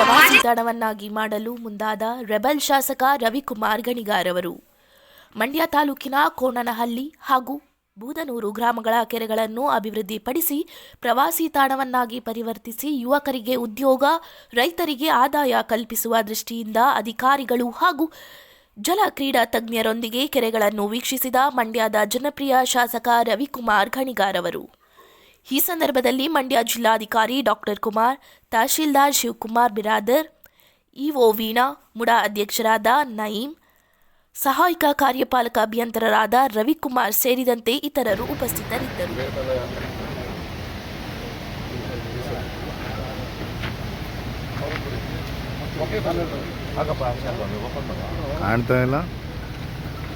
ಪ್ರವಾಸಿ ತಾಣವನ್ನಾಗಿ ಮಾಡಲು ಮುಂದಾದ ರೆಬಲ್ ಶಾಸಕ ರವಿಕುಮಾರ್ ಗಣಿಗಾರ್ ಅವರು ಮಂಡ್ಯ ತಾಲೂಕಿನ ಕೋಣನಹಳ್ಳಿ ಹಾಗೂ ಬೂದನೂರು ಗ್ರಾಮಗಳ ಕೆರೆಗಳನ್ನು ಅಭಿವೃದ್ಧಿಪಡಿಸಿ ಪ್ರವಾಸಿ ತಾಣವನ್ನಾಗಿ ಪರಿವರ್ತಿಸಿ ಯುವಕರಿಗೆ ಉದ್ಯೋಗ ರೈತರಿಗೆ ಆದಾಯ ಕಲ್ಪಿಸುವ ದೃಷ್ಟಿಯಿಂದ ಅಧಿಕಾರಿಗಳು ಹಾಗೂ ಜಲ ಕ್ರೀಡಾ ತಜ್ಞರೊಂದಿಗೆ ಕೆರೆಗಳನ್ನು ವೀಕ್ಷಿಸಿದ ಮಂಡ್ಯದ ಜನಪ್ರಿಯ ಶಾಸಕ ರವಿಕುಮಾರ್ ಘಣಿಗಾರ್ ಅವರು ಈ ಸಂದರ್ಭದಲ್ಲಿ ಮಂಡ್ಯ ಜಿಲ್ಲಾಧಿಕಾರಿ doctor Kumar, tahsildar Shivakumar Biradar, EO Veena, MUDA ಅಧ್ಯಕ್ಷರಾದ ನಯೀಂ, ಸಹಾಯಕ ಕಾರ್ಯಪಾಲಕ ಅಭಿಯಂತರರಾದ ರವಿಕುಮಾರ್ ಸೇರಿದಂತೆ ಇತರರು ಉಪಸ್ಥಿತರಿದ್ದರು. ಕಾಣ್ತಾ ಇಲ್ಲ.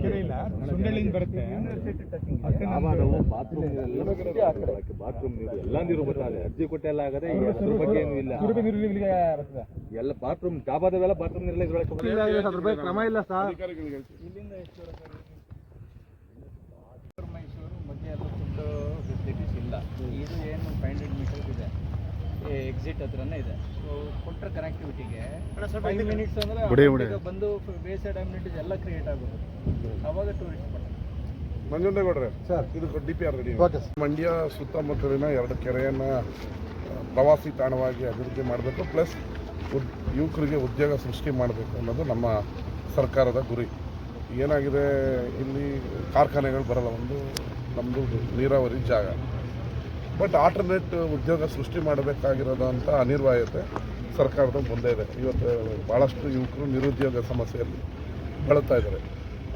ಕೆರೆ ಇಲ್ಲ ಸುಂಡಳ್ಳಿಂದ ಬರುತ್ತೆ. ಬಾತ್ರೂಮ್ ನೀರು ಎಲ್ಲ ನೀರು ಬರ್ತಾರೆ ಅರ್ಜಿ ಕೊಟ್ಟೆಲ್ಲ ಆಗದೆ ಅದ್ರ ಬಗ್ಗೆ ಏನು ಇಲ್ಲ ನೂರು ನೀರು ಇಲ್ಲಿಗೆ ಬರ್ತದೆ. ಎಲ್ಲ ಬಾತ್ರೂಮ್ ಡಾಬಾದವೆಲ್ಲ ಬಾತ್ರೂಮ್ ನೀರೆಲ್ಲ ಇದ್ರೊಳಗೆ ಅದ್ರ ಬಗ್ಗೆ ಕ್ರಮ ಇಲ್ಲ ಸರ್. ಮೈಸೂರು ಬಗ್ಗೆ ಎಲ್ಲ ಫುಡ್ ಫೆಸಿಲಿಟೀಸ್ ಇಲ್ಲ ಇದು ಏನು ಫೈವ್ ಹಂಡ್ರೆಡ್ ಮೀಟರ್ಸ್ ಇದೆ. ಎಕ್ಸಿಟ್ ಹತ್ರನೇ ಇದೆ. ಸೊ ಕೊಟ್ಟರೆ ಕನೆಕ್ಟಿವಿಟಿಗೆ ಫೈವ್ ಮಿನಿಟ್ಸ್ ಅಂದರೆ. ಬಂದು ಬೇಸಿಗೆ ಸೈಡ್ ಅಮ್ಯುನಿಟೀಸ್ ಎಲ್ಲ ಕ್ರಿಯೇಟ್ ಆಗೋದು. ಅವಾಗ ಟೂರಿಸ್ಟ್ ಬರ್ತಾರೆ ನಂಜುಂಡೇಗೌಡ್ರೆ ಸರ್. ಇದು D P R ready okay sir. Mandya ಸುತ್ತಮುತ್ತಲಿನ ಎರಡು ಕೆರೆಯನ್ನು ಪ್ರವಾಸಿ ತಾಣವಾಗಿ ಅಭಿವೃದ್ಧಿ ಮಾಡಬೇಕು ಪ್ಲಸ್ ಉದ್ ಯುವಕರಿಗೆ ಉದ್ಯೋಗ ಸೃಷ್ಟಿ ಮಾಡಬೇಕು ಅನ್ನೋದು ನಮ್ಮ ಸರ್ಕಾರದ ಗುರಿ. ಏನಾಗಿದೆ ಇಲ್ಲಿ ಕಾರ್ಖಾನೆಗಳು ಬರಲ್ಲ ಒಂದು ನಮ್ಮದು ನೀರಾವರಿ ಜಾಗ. ಬಟ್ ಆಲ್ಟರ್ನೇಟ್ ಉದ್ಯೋಗ ಸೃಷ್ಟಿ ಮಾಡಬೇಕಾಗಿರೋದಂಥ ಅನಿವಾರ್ಯತೆ ಸರ್ಕಾರದ ಮುಂದೆ ಇದೆ. ಇವತ್ತು ಭಾಳಷ್ಟು ಯುವಕರು ನಿರುದ್ಯೋಗ ಸಮಸ್ಯೆಯಲ್ಲಿ ಬಳಲ್ತಾ ಇದ್ದಾರೆ.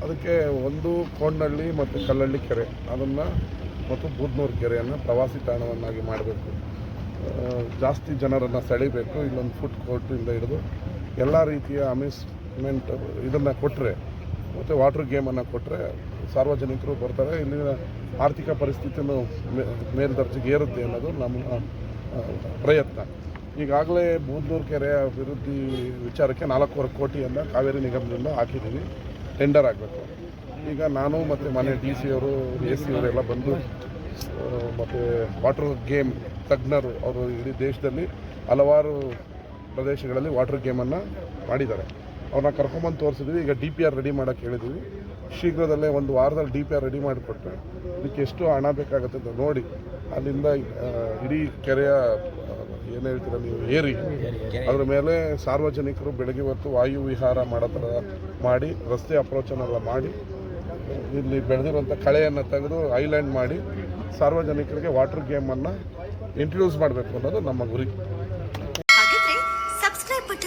ಅದಕ್ಕೆ ಒಂದು ಕೋಣನಹಳ್ಳಿ ಮತ್ತು ಕಲ್ಲಳ್ಳಿ ಕೆರೆ, ಅದನ್ನು ಮತ್ತು ಬೂದ್ನೂರು ಕೆರೆಯನ್ನು ಪ್ರವಾಸಿ ತಾಣವನ್ನಾಗಿ ಮಾಡಬೇಕು. ಜಾಸ್ತಿ ಜನರನ್ನು ಸೆಳೀಬೇಕು, ಇಲ್ಲೊಂದು ಫುಡ್ ಕೋರ್ಟಿಂದ ಹಿಡಿದು ಎಲ್ಲ ರೀತಿಯ ಅಮ್ಯೂಸ್ಮೆಂಟ್ ಇದನ್ನು ಕೊಟ್ಟರೆ ಮತ್ತು ವಾಟರ್ ಗೇಮನ್ನು ಕೊಟ್ಟರೆ ಸಾರ್ವಜನಿಕರು ಬರ್ತಾರೆ. ಇಲ್ಲಿನ ಆರ್ಥಿಕ ಪರಿಸ್ಥಿತಿಯನ್ನು ಮೇಲ್ದರ್ಜೆಗೆ ಏರುತ್ತೆ ಅನ್ನೋದು ನಮ್ಮ ಪ್ರಯತ್ನ. ಈಗಾಗಲೇ ಬೂದ್ನೂರು ಕೆರೆ ಅಭಿವೃದ್ಧಿ ವಿಚಾರಕ್ಕೆ ನಾಲ್ಕೂವರೆ ಕೋಟಿಯನ್ನು ಕಾವೇರಿ ನಿಗಮದಿಂದ ಹಾಕಿದ್ದೀವಿ. ಟೆಂಡರ್ ಆಗಬೇಕು. ಈಗ ನಾನು ಮತ್ತು ಮನೆ ಡಿ ಸಿ ಅವರು, ಎ ಸಿ ಅವರೆಲ್ಲ ಬಂದು ಮತ್ತು ವಾಟರ್ ಗೇಮ್ ತಜ್ಞರು ಅವರು ಇಡೀ ದೇಶದಲ್ಲಿ ಹಲವಾರು ಪ್ರದೇಶಗಳಲ್ಲಿ ವಾಟರ್ ಗೇಮನ್ನು ಮಾಡಿದ್ದಾರೆ. ಅವ್ರನ್ನ ಕರ್ಕೊಂಬಂದು ತೋರಿಸಿದ್ವಿ. ಈಗ ಡಿ ಪಿ ಆರ್ ರೆಡಿ ಮಾಡೋಕ್ಕೆ ಹೇಳಿದ್ವಿ. ಶೀಘ್ರದಲ್ಲೇ ಒಂದು ವಾರದಲ್ಲಿ ಡಿ ಪಿ ಆರ್ ರೆಡಿ ಮಾಡಿಕೊಟ್ರೆ. ಇದಕ್ಕೆ ಎಷ್ಟು ಹಣ ಬೇಕಾಗುತ್ತೆ ಅಂತ ನೋಡಿ, ಅಲ್ಲಿಂದ ಇಡೀ ಕೆರೆಯ ಏನು ಹೇಳ್ತೀರ ನೀವು, ಏರಿ. ಅದ್ರ ಮೇಲೆ ಸಾರ್ವಜನಿಕರು ಬೆಳಗ್ಗೆ ಹೊತ್ತು ವಾಯು ವಿಹಾರ ಮಾಡೋ ಥರ ಮಾಡಿ, ರಸ್ತೆ ಅಪ್ರೋಚನೆಲ್ಲ ಮಾಡಿ, ಇಲ್ಲಿ ಬೆಳೆದಿರುವಂಥ ಕಳೆಯನ್ನು ತೆಗೆದು ಐಲ್ಯಾಂಡ್ ಮಾಡಿ, ಸಾರ್ವಜನಿಕರಿಗೆ ವಾಟರ್ ಗೇಮನ್ನು ಇಂಟ್ರೊಡ್ಯೂಸ್ ಮಾಡಬೇಕು ಅನ್ನೋದು ನಮ್ಮ ಗುರಿ.